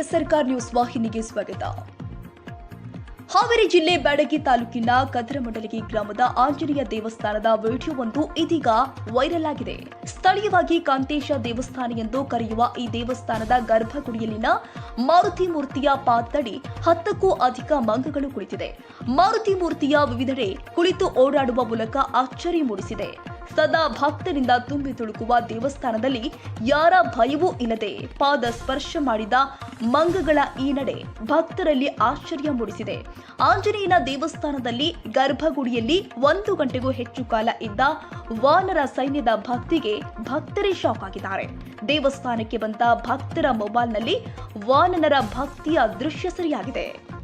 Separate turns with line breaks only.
S ಸರ್ಕಾರ್ news ವಾಹಿನಿಗೆ ಸ್ವಾಗತ. ಹಾವೇರಿ ಜಿಲ್ಲೆ ಬ್ಯಾಡಗಿ ತಾಲೂಕಿನ ಕದ್ರಮಂಡಲಗಿ ಗ್ರಾಮದ ಆಂಜನೇಯ ದೇವಸ್ಥಾನದ ವಿಡಿಯೋವೊಂದು ಇದೀಗ ವೈರಲ್ ಆಗಿದೆ. ಸ್ಥಳೀಯವಾಗಿ ಕಾಂತೇಶ ದೇವಸ್ಥಾನ ಎಂದು ಕರೆಯುವ ಈ ದೇವಸ್ಥಾನದ ಗರ್ಭಗುಡಿಯಲ್ಲಿನ ಮಾರುತಿ ಮೂರ್ತಿಯ ಪಾದದಡಿ ಹತ್ತಕ್ಕೂ ಅಧಿಕ ಮಂಗಗಳು ಕುಳಿತಿದೆ. ಮಾರುತಿ ಮೂರ್ತಿಯ ವಿವಿಧೆಡೆ ಕುಳಿತು ಓಡಾಡುವ ಮೂಲಕ ಅಚ್ಚರಿ ಮೂಡಿಸಿದೆ. ಸದಾ ಭಕ್ತರಿಂದ ತುಂಬಿ ತುಳುಕುವ ದೇವಸ್ಥಾನದಲ್ಲಿ ಯಾರ ಭಯವೂ ಇಲ್ಲದೆ ಪಾದ ಸ್ಪರ್ಶ ಮಾಡಿದ ಮಂಗಗಳ ಈ ನಡೆ ಭಕ್ತರಲ್ಲಿ ಆಶ್ಚರ್ಯ ಮೂಡಿಸಿದೆ. ಆಂಜನೇಯನ ದೇವಸ್ಥಾನದಲ್ಲಿ ಗರ್ಭಗುಡಿಯಲ್ಲಿ ಒಂದು ಗಂಟೆಗೂ ಹೆಚ್ಚು ಕಾಲ ಇದ್ದ ವಾನರ ಸೈನ್ಯದ ಭಕ್ತಿಗೆ ಭಕ್ತರೇ ಶಾಕ್ ಆಗಿದ್ದಾರೆ. ದೇವಸ್ಥಾನಕ್ಕೆ ಬಂದ ಭಕ್ತರ ಮೊಬೈಲ್ನಲ್ಲಿ ವಾನನರ ಭಕ್ತಿಯ ದೃಶ್ಯ ಸರಿಯಾಗಿದೆ.